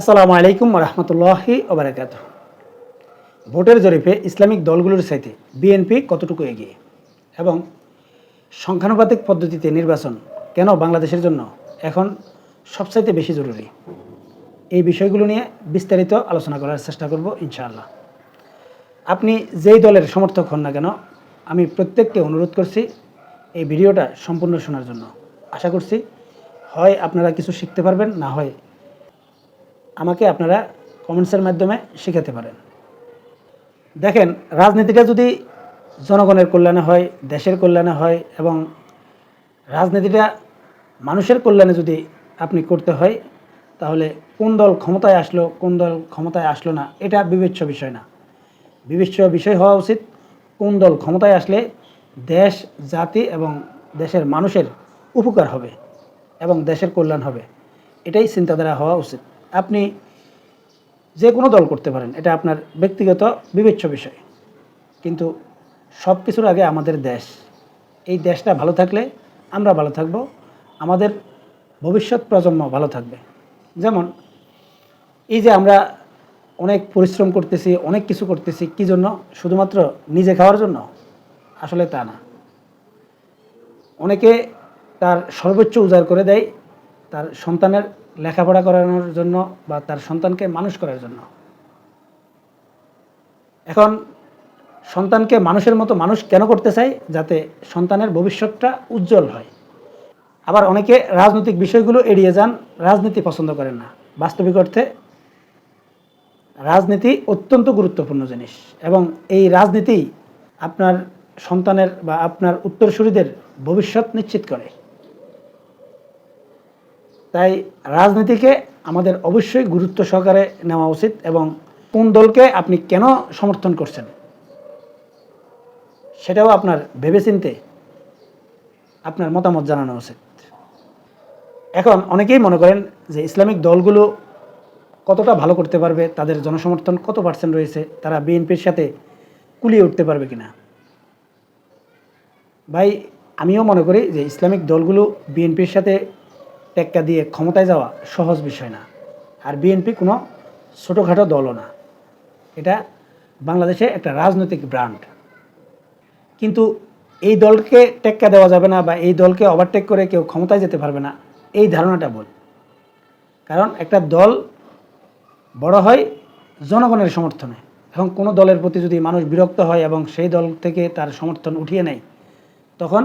আসসালামু আলাইকুম রহমতুল্লাহি ওবরাকাত ভোটের জরিপে ইসলামিক দলগুলোর সাথে বিএনপি কতটুকু এগিয়ে? এবং সংখ্যানুপাতিক পদ্ধতিতে নির্বাচন কেন বাংলাদেশের জন্য এখন সবচাইতে বেশি জরুরি? এই বিষয়গুলো নিয়ে বিস্তারিত আলোচনা করার চেষ্টা করব ইনশাআল্লাহ। আপনি যেই দলের সমর্থক হন না কেন, আমি প্রত্যেককে অনুরোধ করছি এই ভিডিওটা সম্পূর্ণ শোনার জন্য। আশা করছি হয় আপনারা কিছু শিখতে পারবেন, না হয় আমাকে আপনারা কমেন্টসের মাধ্যমে শেখাতে পারেন। দেখেন, রাজনীতিটা যদি জনগণের কল্যাণে হয়, দেশের কল্যাণে হয় এবং রাজনীতিটা মানুষের কল্যাণে যদি আপনি করতে হয়, তাহলে কোন দল ক্ষমতায় আসলো, কোন দল ক্ষমতায় আসলো না, এটা বিবেচ্য বিষয় না। বিবেচ্য বিষয় হওয়া উচিত কোন দল ক্ষমতায় আসলে দেশ, জাতি এবং দেশের মানুষের উপকার হবে এবং দেশের কল্যাণ হবে। এটাই চিন্তাধারা হওয়া উচিত। আপনি যে কোনো দল করতে পারেন, এটা আপনার ব্যক্তিগত বিবেচ্য বিষয়। কিন্তু সব কিছুর আগে আমাদের দেশ। এই দেশটা ভালো থাকলে আমরা ভালো থাকব, আমাদের ভবিষ্যৎ প্রজন্ম ভালো থাকবে। যেমন, এই যে আমরা অনেক পরিশ্রম করতেছি, অনেক কিছু করতেছি, কি জন্য? শুধুমাত্র নিজে খাওয়ার জন্য? আসলে তা না। অনেকে তার সর্বোচ্চ উজাড় করে দেয়, তার সন্তানের লেখাপড়া করানোর জন্য বা তার সন্তানকে মানুষ করার জন্য। এখন সন্তানকে মানুষের মতো মানুষ কেন করতে চাই যাতে সন্তানের ভবিষ্যৎটা উজ্জ্বল হয়। আবার অনেকে রাজনৈতিক বিষয়গুলো এড়িয়ে যান, রাজনীতি পছন্দ করেন না। বাস্তবিক অর্থে রাজনীতি অত্যন্ত গুরুত্বপূর্ণ জিনিস এবং এই রাজনীতি আপনার সন্তানের বা আপনার উত্তরসূরিদের ভবিষ্যৎ নিশ্চিত করে। তাই রাজনীতিকে আমাদের অবশ্যই গুরুত্ব সহকারে নেওয়া উচিত এবং কোন দলকে আপনি কেন সমর্থন করছেন, সেটাও আপনার ভেবেচিন্তে আপনার মতামত জানানো উচিত। এখন অনেকেই মনে করেন যে ইসলামিক দলগুলো কতটা ভালো করতে পারবে, তাদের জনসমর্থন কত পার্সেন্ট রয়েছে, তারা বিএনপির সাথে কুলিয়ে উঠতে পারবে কিনা। ভাই, আমিও মনে করি যে ইসলামিক দলগুলো বিএনপির সাথে টেক্কা দিয়ে ক্ষমতায় যাওয়া সহজ বিষয় না। আর বিএনপি কোনো ছোটোখাটো দলও না। এটা বাংলাদেশে একটা রাজনৈতিক ব্র্যান্ড কিন্তু এই দলকে টেক্কা দেওয়া যাবে না বা এই দলকে ওভারটেক করে কেউ ক্ষমতায় যেতে পারবে না, এই ধারণাটা ভুল। কারণ একটা দল বড় হয় জনগণের সমর্থনে। এবং কোনো দলের প্রতি যদি মানুষ বিরক্ত হয় এবং সেই দল থেকে তার সমর্থন উঠিয়ে নেয়, তখন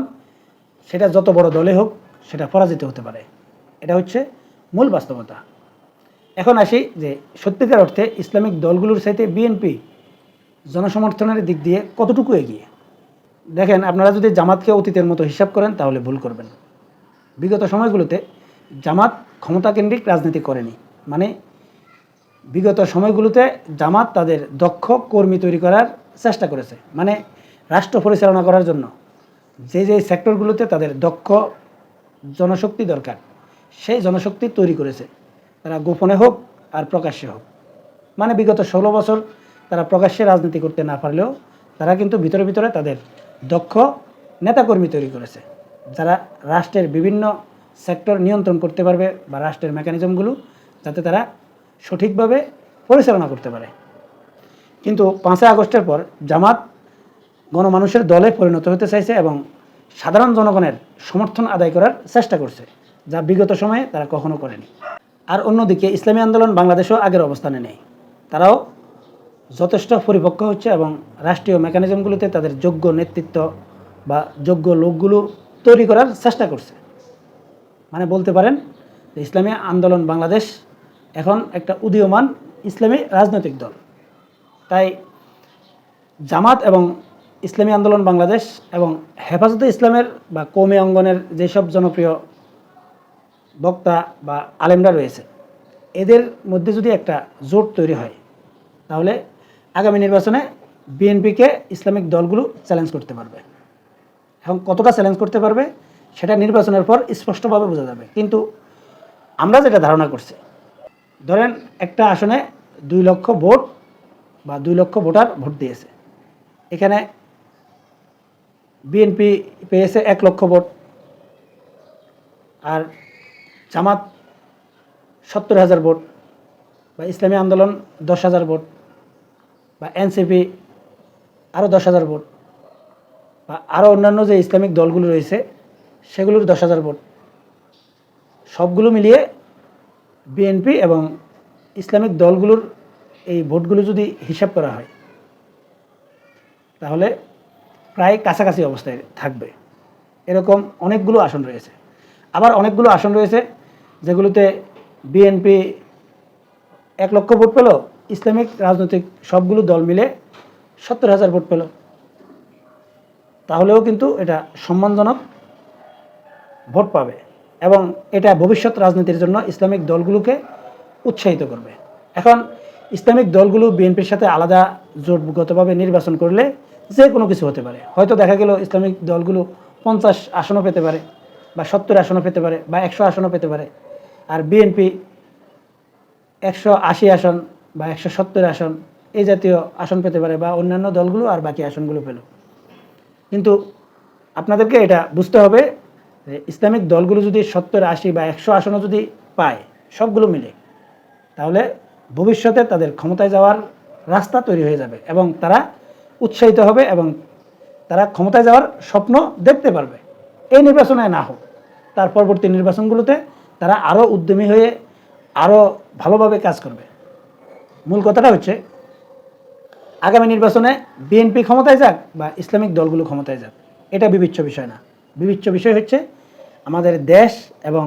সেটা যত বড় দলে হোক সেটা পরাজিত হতে পারে। এটা হচ্ছে মূল বাস্তবতা। এখন আসি যে সত্যিকার অর্থে ইসলামিক দলগুলোর সাথে বিএনপি জনসমর্থনের দিক দিয়ে কতটুকু এগিয়ে? দেখেন, আপনারা যদি জামাতকে অতীতের মতো হিসাব করেন, তাহলে ভুল করবেন। বিগত সময়গুলোতে জামাত ক্ষমতাকেন্দ্রিক রাজনীতি করেনি। মানে বিগত সময়গুলোতে জামাত তাদের দক্ষ কর্মী তৈরি করার চেষ্টা করেছে। মানে রাষ্ট্র পরিচালনা করার জন্য। যে যে সেক্টরগুলোতে তাদের দক্ষ জনশক্তি দরকার সেই জনশক্তি তৈরি করেছে। তারা গোপনে হোক আর প্রকাশ্যে হোক। মানে বিগত ষোলো বছর তারা প্রকাশ্যে রাজনীতি করতে না পারলেও তারা কিন্তু ভিতরে ভিতরে তাদের দক্ষ নেতাকর্মী তৈরি করেছে। যারা রাষ্ট্রের বিভিন্ন সেক্টর নিয়ন্ত্রণ করতে পারবে বা রাষ্ট্রের মেকানিজমগুলো যাতে তারা সঠিকভাবে পরিচালনা করতে পারে। কিন্তু পাঁচই আগস্টের পর জামাত গণমানুষের দলে পরিণত হতে চাইছে এবং সাধারণ জনগণের সমর্থন আদায় করার চেষ্টা করছে। যা বিগত সময়ে তারা কখনো করেনি। আর অন্যদিকে ইসলামী আন্দোলন বাংলাদেশও আগের অবস্থানে নেই। তারাও যথেষ্ট পরিপক্ক হচ্ছে এবং রাষ্ট্রীয় মেকানিজমগুলোতে তাদের যোগ্য নেতৃত্ব বা যোগ্য লোকগুলো তৈরি করার চেষ্টা করছে। মানে বলতে পারেন যে ইসলামী আন্দোলন বাংলাদেশ এখন একটা উদীয়মান ইসলামী রাজনৈতিক দল। তাই জামাত এবং ইসলামী আন্দোলন বাংলাদেশ এবং হেফাজতে ইসলামের বা কৌমি অঙ্গনের যেসব জনপ্রিয় বক্তা বা আলেমরা রয়েছে। এদের মধ্যে যদি একটা জোট তৈরি হয়, তাহলে আগামী নির্বাচনে বিএনপিকে ইসলামিক দলগুলো চ্যালেঞ্জ করতে পারবে। এবং কতটা চ্যালেঞ্জ করতে পারবে, সেটা নির্বাচনের পর স্পষ্টভাবে বোঝা যাবে। কিন্তু আমরা যেটা ধারণা করছি, ধরেন একটা আসনে দুই লক্ষ ভোট বা দুই লক্ষ ভোটার ভোট দিয়েছে। এখানে বিএনপি পেয়েছে এক লক্ষ ভোট আর জামাত সত্তর হাজার ভোট বা ইসলামী আন্দোলন দশ হাজার ভোট বা এনসিপি আরও দশ হাজার ভোট বা আরও অন্যান্য যে ইসলামিক দলগুলো রয়েছে, সেগুলোর দশ হাজার ভোট। সবগুলো মিলিয়ে বিএনপি এবং ইসলামিক দলগুলোর এই ভোটগুলো যদি হিসাব করা হয়, তাহলে প্রায় কাছাকাছি অবস্থায় থাকবে। এরকম অনেকগুলো আসন রয়েছে। আবার অনেকগুলো আসন রয়েছে যেগুলোতে বিএনপি এক লক্ষ ভোট পেল, ইসলামিক রাজনৈতিক সবগুলো দল মিলে সত্তর হাজার ভোট পেল। তাহলেও কিন্তু এটা সম্মানজনক ভোট পাবে এবং এটা ভবিষ্যৎ রাজনীতির জন্য ইসলামিক দলগুলোকে উৎসাহিত করবে। এখন ইসলামিক দলগুলো বিএনপির সাথে আলাদা জোটগতভাবে নির্বাচন করলে যে কোনো কিছু হতে পারে। হয়তো দেখা গেল ইসলামিক দলগুলো পঞ্চাশ আসনও পেতে পারে বা সত্তর আসনও পেতে পারে বা একশো আসনও পেতে পারে। আর বিএনপি একশো আশি আসন বা একশো সত্তর আসন এই জাতীয় আসন পেতে পারে বা অন্যান্য দলগুলো আর বাকি আসনগুলো পেল। কিন্তু আপনাদেরকে এটা বুঝতে হবে যে ইসলামিক দলগুলো যদি সত্তর, আশি বা একশো আসনও যদি পায়, সবগুলো মিলে, তাহলে ভবিষ্যতে তাদের ক্ষমতায় যাওয়ার রাস্তা তৈরি হয়ে যাবে এবং তারা উৎসাহিত হবে এবং তারা ক্ষমতায় যাওয়ার স্বপ্ন দেখতে পারবে। এই নির্বাচনে না হোক, তার পরবর্তী নির্বাচনগুলোতে তারা আরও উদ্যমী হয়ে আরও ভালোভাবে কাজ করবে। মূল কথাটা হচ্ছে, আগামী নির্বাচনে বিএনপি ক্ষমতায় যাক বা ইসলামিক দলগুলো ক্ষমতায় যাক, এটা বিবেচ্য বিষয় না। বিবেচ্য বিষয় হচ্ছে আমাদের দেশ এবং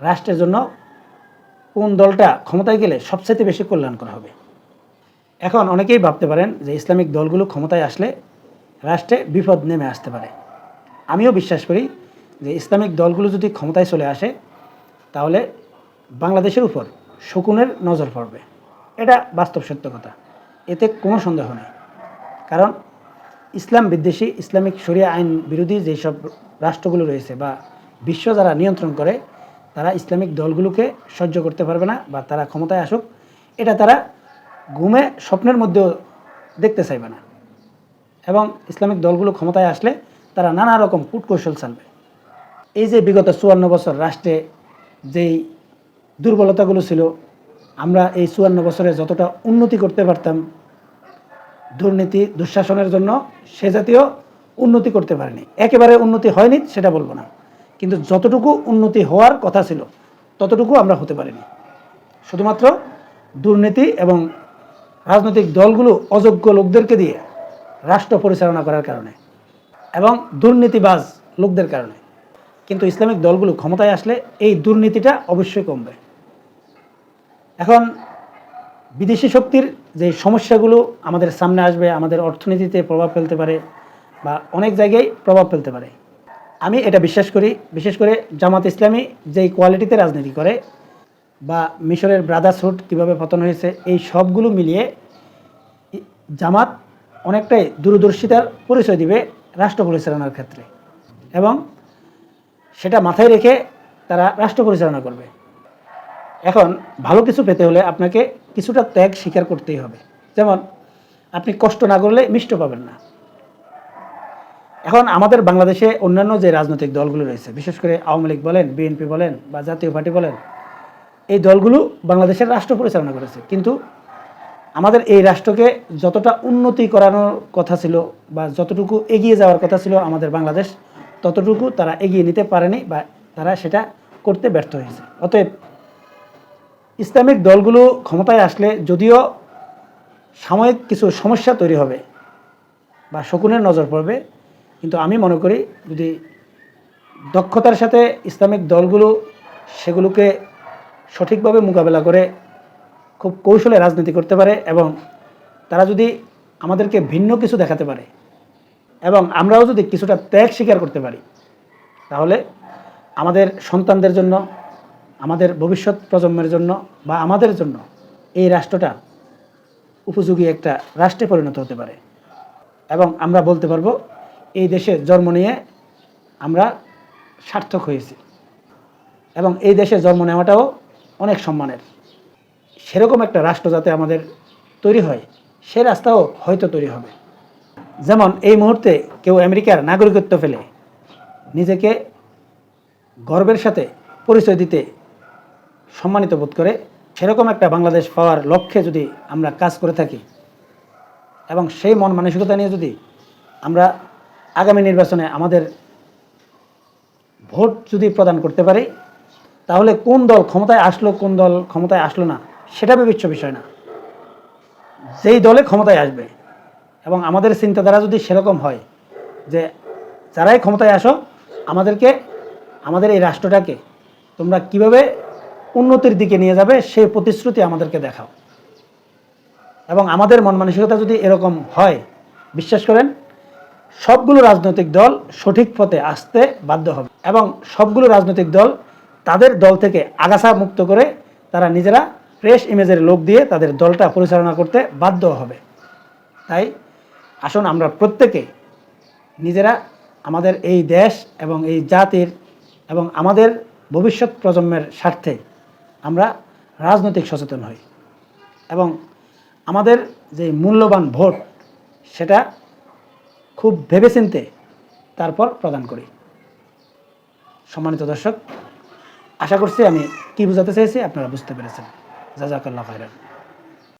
রাষ্ট্রের জন্য কোন দলটা ক্ষমতায় গেলে সবচেয়ে বেশি কল্যাণকর হবে। এখন অনেকেই ভাবতে পারেন যে ইসলামিক দলগুলো ক্ষমতায় আসলে রাষ্ট্রে বিপদ নেমে আসতে পারে। আমিও বিশ্বাস করি যে ইসলামিক দলগুলো যদি ক্ষমতায় চলে আসে তাহলে বাংলাদেশের উপর শকুনের নজর পড়বে। এটা বাস্তব সত্য কথা। এতে কোনো সন্দেহ নেই। কারণ ইসলাম বিদ্বেষী, ইসলামিক শরিয়া আইন বিরোধী যেসব রাষ্ট্রগুলো রয়েছে বা বিশ্ব যারা নিয়ন্ত্রণ করে, তারা ইসলামিক দলগুলোকে সহ্য করতে পারবে না বা তারা ক্ষমতায় আসুক, এটা তারা ঘুমে স্বপ্নের মধ্যেও দেখতে চাইবে না। এবং ইসলামিক দলগুলো ক্ষমতায় আসলে তারা নানা রকম কূটকৌশল চালবে। এই যে বিগত চুয়ান্ন বছর রাষ্ট্রে যেই দুর্বলতাগুলো ছিল, আমরা এই চুয়ান্ন বছরে যতটা উন্নতি করতে পারতাম, দুর্নীতি দুঃশাসনের জন্য সে জাতীয় উন্নতি করতে পারেনি। একেবারে উন্নতি হয়নি, সেটা বলব না। কিন্তু যতটুকু উন্নতি হওয়ার কথা ছিল, ততটুকু আমরা হতে পারিনি। শুধুমাত্র দুর্নীতি এবং রাজনৈতিক দলগুলো অযোগ্য লোকদেরকে দিয়ে রাষ্ট্র পরিচালনা করার কারণে এবং দুর্নীতিবাজ লোকদের কারণে। কিন্তু ইসলামিক দলগুলো ক্ষমতায় আসলে এই দুর্নীতিটা অবশ্যই কমবে। এখন বিদেশি শক্তির যে সমস্যাগুলো আমাদের সামনে আসবে, আমাদের অর্থনীতিতে প্রভাব ফেলতে পারে বা অনেক জায়গায় প্রভাব ফেলতে পারে। আমি এটা বিশ্বাস করি, বিশেষ করে জামাত ইসলামী যেই কোয়ালিটিতে রাজনীতি করে বা মিশরের ব্রাদার্সহুড কীভাবে পতন হয়েছে, এই সবগুলো মিলিয়ে জামাত অনেকটাই দূরদর্শিতার পরিচয় দিবে রাষ্ট্র পরিচালনার ক্ষেত্রে। এবং সেটা মাথায় রেখে তারা রাষ্ট্র পরিচালনা করবে। এখন ভালো কিছু পেতে হলে আপনাকে কিছুটা ত্যাগ স্বীকার করতেই হবে। যেমন, আপনি কষ্ট না করলে মিষ্ট পাবেন না। এখন আমাদের বাংলাদেশে অন্যান্য যে রাজনৈতিক দলগুলো রয়েছে, বিশেষ করে আওয়ামী লীগ বলেন, বিএনপি বলেন বা জাতীয় পার্টি বলেন, এই দলগুলো বাংলাদেশের রাষ্ট্র পরিচালনা করেছে। কিন্তু আমাদের এই রাষ্ট্রকে যতটা উন্নতি করানোর কথা ছিল বা যতটুকু এগিয়ে যাওয়ার কথা ছিল আমাদের বাংলাদেশ ততটুকু তারা এগিয়ে নিতে পারেনি বা তারা সেটা করতে ব্যর্থ হয়েছে। অতএব ইসলামিক দলগুলো ক্ষমতায় আসলে যদিও সাময়িক কিছু সমস্যা তৈরি হবে বা শকুনের নজর পড়বে, কিন্তু আমি মনে করি যদি দক্ষতার সাথে ইসলামিক দলগুলো সেগুলোকে সঠিকভাবে মোকাবেলা করে খুব কৌশলে রাজনীতি করতে পারে এবং তারা যদি আমাদেরকে ভিন্ন কিছু দেখাতে পারে এবং আমরাও যদি কিছুটা ত্যাগ স্বীকার করতে পারি, তাহলে আমাদের সন্তানদের জন্য, আমাদের ভবিষ্যৎ প্রজন্মের জন্য বা আমাদের জন্য এই রাষ্ট্রটা উপযোগী একটা রাষ্ট্রে পরিণত হতে পারে। এবং আমরা বলতে পারব, এই দেশে জন্ম নিয়ে আমরা সার্থক হয়েছি এবং এই দেশে জন্ম নেওয়াটাও অনেক সম্মানের। সেরকম একটা রাষ্ট্র যাতে আমাদের তৈরি হয়, সে রাস্তাও হয়তো তৈরি হবে। যেমন এই মুহূর্তে কেউ আমেরিকার নাগরিকত্ব ফেলে, নিজেকে গর্বের সাথে পরিচয় দিতে সম্মানিত বোধ করে, সেরকম একটা বাংলাদেশ পাওয়ার লক্ষ্যে যদি আমরা কাজ করে থাকি এবং সেই মন মানসিকতা নিয়ে যদি আমরা আগামী নির্বাচনে আমাদের ভোট যদি প্রদান করতে পারি, তাহলে কোন দল ক্ষমতায় আসলো, কোন দল ক্ষমতায় আসলো না, সেটা বিবেচ্য বিষয় না। যেই দলে ক্ষমতায় আসবে এবং আমাদের চিন্তাধারা যদি সেরকম হয় যে যারাই ক্ষমতায় আসো, আমাদেরকে, আমাদের এই রাষ্ট্রটাকে তোমরা কীভাবে উন্নতির দিকে নিয়ে যাবে সেই প্রতিশ্রুতি আমাদেরকে দেখাও। এবং আমাদের মন মানসিকতা যদি এরকম হয়, বিশ্বাস করেন, সবগুলো রাজনৈতিক দল সঠিক পথে আসতে বাধ্য হবে এবং সবগুলো রাজনৈতিক দল তাদের দল থেকে আগাছা মুক্ত করে তারা নিজেরা ফ্রেশ ইমেজের লোক দিয়ে তাদের দলটা পরিচালনা করতে বাধ্য হবে। তাই আসুন আমরা প্রত্যেকে নিজেরা আমাদের এই দেশ এবং এই জাতির এবং আমাদের ভবিষ্যৎ প্রজন্মের স্বার্থে আমরা রাজনৈতিক সচেতন হই। এবং আমাদের যে মূল্যবান ভোট, সেটা খুব ভেবেচিন্তে তারপর প্রদান করি। সম্মানিত দর্শক, আশা করছি আমি কি বোঝাতে চাইছি আপনারা বুঝতে পেরেছেন। জাজাকাল্লাহ খায়রান।